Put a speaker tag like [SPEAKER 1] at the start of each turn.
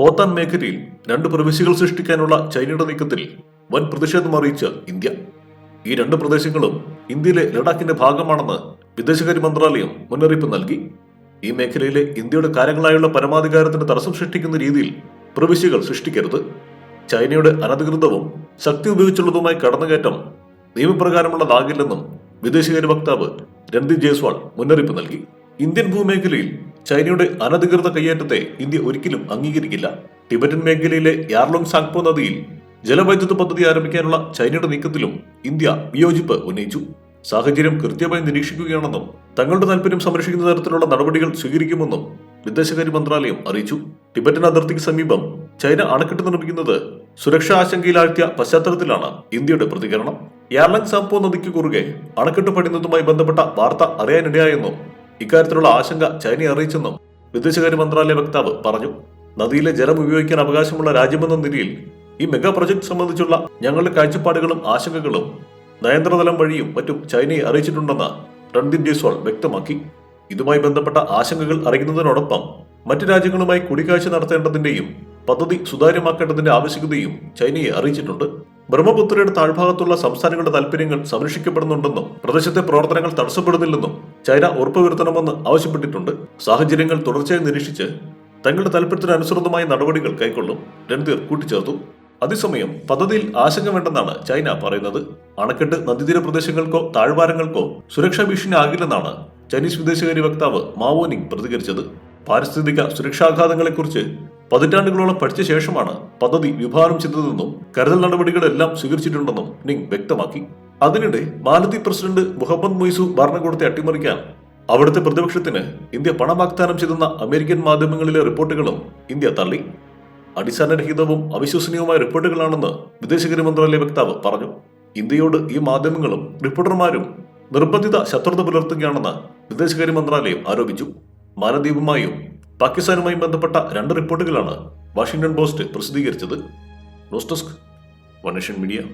[SPEAKER 1] ഹോത്താൻ മേഖലയിൽ രണ്ട് പ്രവിശ്യകൾ സൃഷ്ടിക്കാനുള്ള ചൈനയുടെ നീക്കത്തിൽ വൻ പ്രതിഷേധം അറിയിച്ച ഇന്ത്യ. ഈ രണ്ട് പ്രദേശങ്ങളും ഇന്ത്യയിലെ ലഡാക്കിന്റെ ഭാഗമാണെന്ന് വിദേശകാര്യ മന്ത്രാലയം മുന്നറിയിപ്പ് നൽകി. ഈ മേഖലയിലെ ഇന്ത്യയുടെ കാര്യങ്ങളായുള്ള പരമാധികാരത്തിന് തടസ്സം സൃഷ്ടിക്കുന്ന രീതിയിൽ പ്രവിശ്യകൾ സൃഷ്ടിക്കരുത്. ചൈനയുടെ അനധികൃതവും ശക്തി ഉപയോഗിച്ചുള്ളതുമായ കടന്നുകയറ്റം നിയമപ്രകാരമുള്ളതാകില്ലെന്നും വിദേശകാര്യ വക്താവ് രൺദീപ് ജയ്സ്വാൾ മുന്നറിയിപ്പ് നൽകി. ഇന്ത്യൻ ഭൂമേഖലയിൽ ചൈനയുടെ അനധികൃത കയ്യേറ്റത്തെ ഇന്ത്യ ഒരിക്കലും അംഗീകരിക്കില്ല. ടിബറ്റൻ മേഖലയിലെ യാർലോങ് സാങ്പോ നദിയിൽ ജലവൈദ്യുത പദ്ധതി ആരംഭിക്കാനുള്ള ചൈനയുടെ നീക്കത്തിലും ഇന്ത്യ വിയോജിപ്പ് ഉന്നയിച്ചു. സാഹചര്യം കൃത്യമായി നിരീക്ഷിക്കുകയാണെന്നും തങ്ങളുടെ താൽപര്യം സംരക്ഷിക്കുന്ന തരത്തിലുള്ള നടപടികൾ സ്വീകരിക്കുമെന്നും വിദേശകാര്യ മന്ത്രാലയം അറിയിച്ചു. ടിബറ്റൻ അതിർത്തിക്ക് സമീപം ചൈന അണക്കെട്ട് നിർമ്മിക്കുന്നത് സുരക്ഷാ ആശങ്കയിലാഴ്ത്തിയ പശ്ചാത്തലത്തിലാണ് ഇന്ത്യയുടെ പ്രതികരണം. യാർലങ് സാംപോ നദിക്ക് കുറുകെ അണക്കെട്ട് പണിയുന്നതുമായി ബന്ധപ്പെട്ട വാർത്ത അറിയാനിടയായെന്നും ഇക്കാര്യത്തിലുള്ള ആശങ്ക ചൈനയെ അറിയിച്ചെന്നും വിദേശകാര്യ മന്ത്രാലയ വക്താവ് പറഞ്ഞു. നദിയിലെ ജലം ഉപയോഗിക്കാൻ അവകാശമുള്ള രാജ്യമെന്ന നിലയിൽ ഈ മെഗാ പ്രൊജക്ട് സംബന്ധിച്ചുള്ള ഞങ്ങളുടെ കാഴ്ചപ്പാടുകളും ആശങ്കകളും നയന്ത്രതലം വഴിയും മറ്റും ചൈനയെ അറിയിച്ചിട്ടുണ്ടെന്ന് രൺദീപ് ജയ്സ്വാൾ വ്യക്തമാക്കി. ഇതുമായി ബന്ധപ്പെട്ട ആശങ്കകൾ അറിയുന്നതിനോടൊപ്പം മറ്റു രാജ്യങ്ങളുമായി കൂടിക്കാഴ്ച നടത്തേണ്ടതിന്റെയും പദ്ധതി സുതാര്യമാക്കേണ്ടതിന്റെ ആവശ്യകതയും ചൈനയെ അറിയിച്ചിട്ടുണ്ട്. ബ്രഹ്മപുത്രയുടെ താഴ്ഭാഗത്തുള്ള സംസ്ഥാനങ്ങളുടെ താൽപര്യങ്ങൾ സംരക്ഷിക്കപ്പെടുന്നുണ്ടെന്നും പ്രദേശത്തെ പ്രവർത്തനങ്ങൾ തടസ്സപ്പെടുന്നില്ലെന്നും ചൈന ഉറപ്പുവരുത്തണമെന്ന് ആവശ്യപ്പെട്ടിട്ടുണ്ട്. സാഹചര്യങ്ങൾ തുടർച്ചയായി നിരീക്ഷിച്ച് തങ്ങളുടെ താല്പര്യത്തിനനുസൃതമായ നടപടികൾ കൈക്കൊള്ളും രൺധീർ കൂട്ടിച്ചേർത്തു. അതേസമയം പദ്ധതിയിൽ ആശങ്ക വേണ്ടെന്നാണ് ചൈന പറയുന്നത്. അണക്കെട്ട് നദീതീര പ്രദേശങ്ങൾക്കോ താഴ്വാരങ്ങൾക്കോ സുരക്ഷാ ഭീഷണി ആകില്ലെന്നാണ് ചൈനീസ് വിദേശകാര്യ വക്താവ് മാവോനിങ് പ്രതികരിച്ചത്. പാരിസ്ഥിതിക സുരക്ഷാഘാതങ്ങളെക്കുറിച്ച് പതിറ്റാണ്ടുകളോളം പഠിച്ച ശേഷമാണ് പദ്ധതി വിഭാവനം ചെയ്തതെന്നും കരുതൽ നടപടികളെല്ലാം സ്വീകരിച്ചിട്ടുണ്ടെന്നും നിങ് വ്യക്തമാക്കി. അതിനിടെ മാലദ്വീപ് പ്രസിഡന്റ് മുഹമ്മദ് മൊയ്സു ഭരണകൂടത്തെ അട്ടിമറിക്കാൻ അവിടുത്തെ പ്രതിപക്ഷത്തിന് ഇന്ത്യ പണം വാഗ്ദാനം ചെയ്തെന്ന അമേരിക്കൻ മാധ്യമങ്ങളിലെ റിപ്പോർട്ടുകളും ഇന്ത്യ തള്ളി. അടിസ്ഥാനരഹിതവും അവിശ്വസനീയവുമായ റിപ്പോർട്ടുകളാണെന്ന് വിദേശകാര്യ മന്ത്രാലയ വക്താവ് പറഞ്ഞു. ഇന്ത്യയോട് ഈ മാധ്യമങ്ങളും റിപ്പോർട്ടർമാരും നിർബന്ധിത ശത്രുത പുലർത്തുകയാണെന്ന് വിദേശകാര്യ മന്ത്രാലയം ആരോപിച്ചു. മാലദ്വീപുമായും പാകിസ്ഥാനുമായും ബന്ധപ്പെട്ട രണ്ട് റിപ്പോർട്ടുകളാണ് വാഷിംഗ്ടൺ പോസ്റ്റ് പ്രസിദ്ധീകരിച്ചത്. News desk one media.